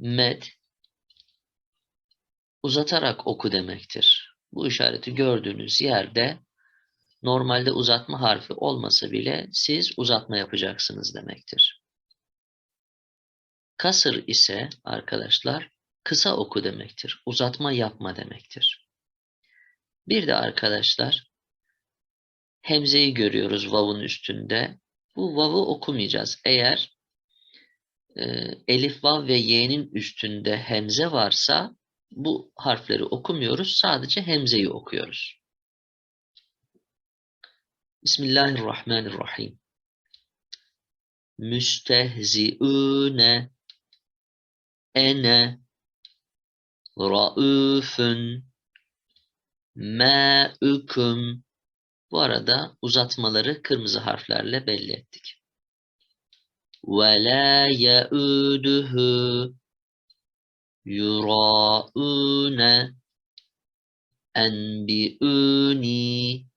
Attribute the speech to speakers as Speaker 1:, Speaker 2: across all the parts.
Speaker 1: Med uzatarak oku demektir. Bu işareti gördüğünüz yerde normalde uzatma harfi olmasa bile siz uzatma yapacaksınız demektir. Kasır ise arkadaşlar kısa oku demektir. Uzatma yapma demektir. Bir de arkadaşlar hemzeyi görüyoruz vav'un üstünde. Bu vav'ı okumayacağız. Eğer e, elif, vav ve y'nin üstünde hemze varsa bu harfleri okumuyoruz. Sadece hemzeyi okuyoruz. Bismillahirrahmanirrahim. Müstehzi'üne ene raüfün mâüküm Bu arada uzatmaları kırmızı harflerle belli ettik ve la yauduhu yuraune enbiuni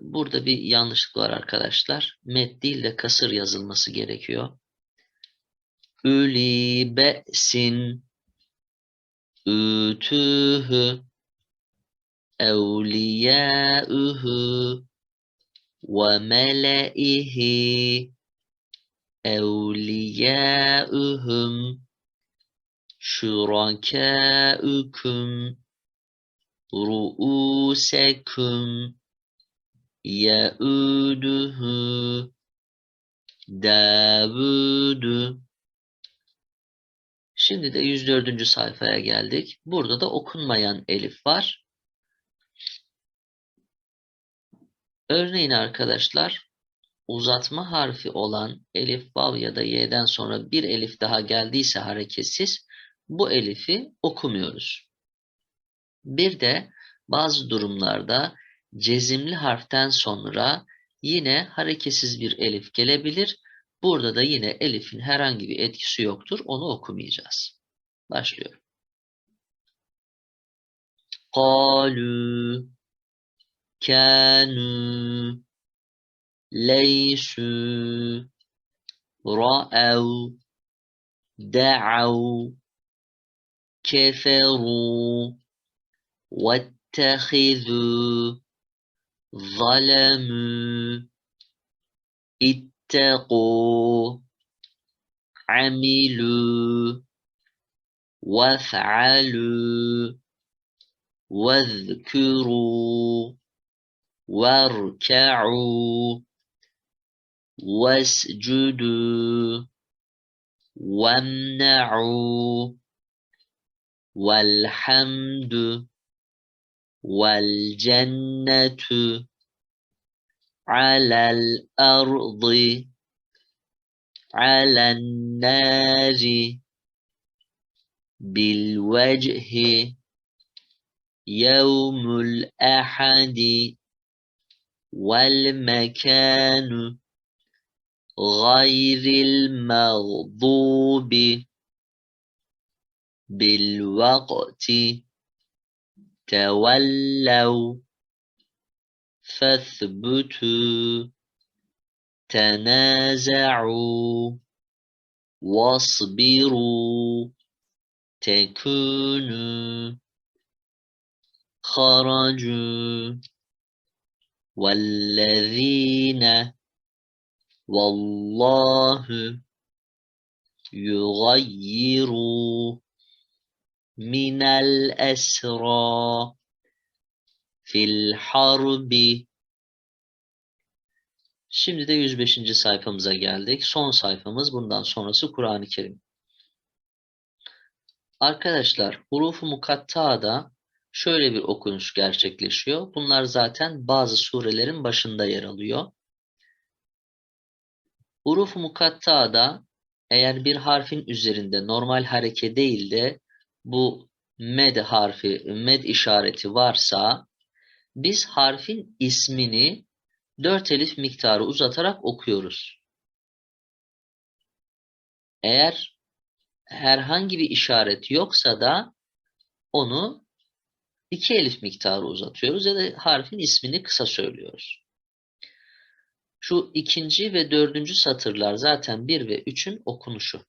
Speaker 1: Burada bir yanlışlık var arkadaşlar. Met değil de kasır yazılması gerekiyor. Üli be'sin ütühü evliyâühü mele'ihi evliyâühüm şurakâüküm ru'ûseküm ye'ûdühü Davud'u Şimdi de 104. sayfaya geldik. Burada da okunmayan elif var. Örneğin arkadaşlar uzatma harfi olan elif, vav ya da y'den sonra bir elif daha geldiyse hareketsiz bu elifi okumuyoruz. Bir de bazı durumlarda cezimli harften sonra yine hareketsiz bir elif gelebilir. Burada da yine elifin herhangi bir etkisi yoktur. Onu okumayacağız. Başlıyorum. قالوا كانوا ليسوا رأوا دعوا كفروا واتخذوا ظلموا اتقوا عملوا وافعلوا واذكروا. واركعوا واسجدوا وامنعوا والحمد والجنة على الأرض على النار بالوجه يوم الأحد والمكان غير المغضوب بالوقت تولوا فاثبتوا تنازعوا واصبروا تكونوا خرجوا والذين والله يغير من الأسرى في الحرب Şimdi de 105. sayfamıza geldik. Son sayfamız bundan sonrası Kur'an-ı Kerim. Arkadaşlar hurufu mukatta'da şöyle bir okunuş gerçekleşiyor. Bunlar zaten bazı surelerin başında yer alıyor. Huruf-u mukatta'da eğer bir harfin üzerinde normal hareke değil de bu med harfi, med işareti varsa biz harfin ismini dört elif miktarı uzatarak okuyoruz. Eğer herhangi bir işaret yoksa da onu iki elif miktarı uzatıyoruz ya da harfin ismini kısa söylüyoruz. Şu ikinci ve dördüncü satırlar zaten bir ve üçün okunuşu.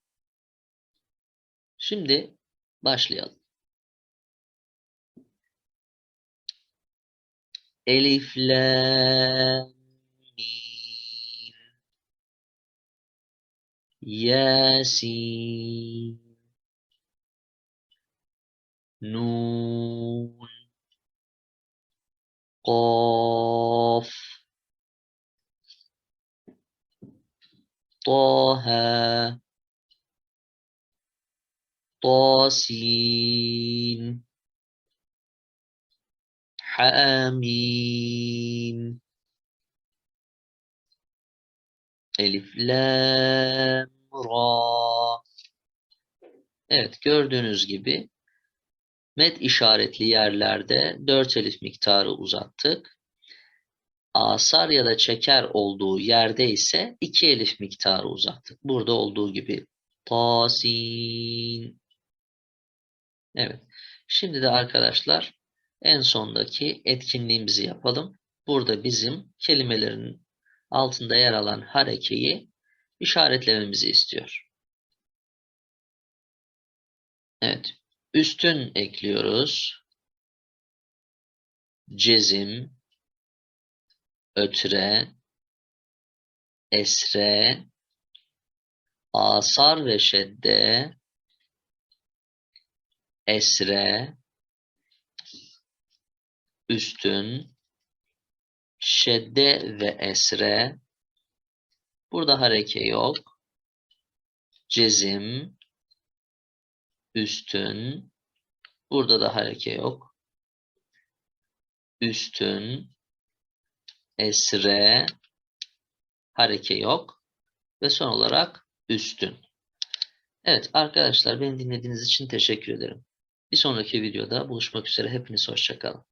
Speaker 1: Şimdi başlayalım. Elif, Lam, Mim. Yasin. Nun. Qaf. Taha. Tasin. Hamim. Elif, Lam, Ra. Evet, gördüğünüz gibi met işaretli yerlerde 4 elif miktarı uzattık. Asar ya da çeker olduğu yerde ise 2 elif miktarı uzattık. Burada olduğu gibi. Tasin. Evet. Şimdi de arkadaşlar en sondaki etkinliğimizi yapalım. Burada bizim kelimelerin altında yer alan harekeyi işaretlememizi istiyor. Evet. Üstün ekliyoruz. Cezim, ötre, esre, asar ve şedde, esre, üstün, şedde ve esre. Burada hareke yok. Cezim, üstün. Burada da hareke yok. Üstün, esre, hareke yok. Ve son olarak üstün. Evet arkadaşlar beni dinlediğiniz için teşekkür ederim. Bir sonraki videoda buluşmak üzere. Hepiniz hoşçakalın.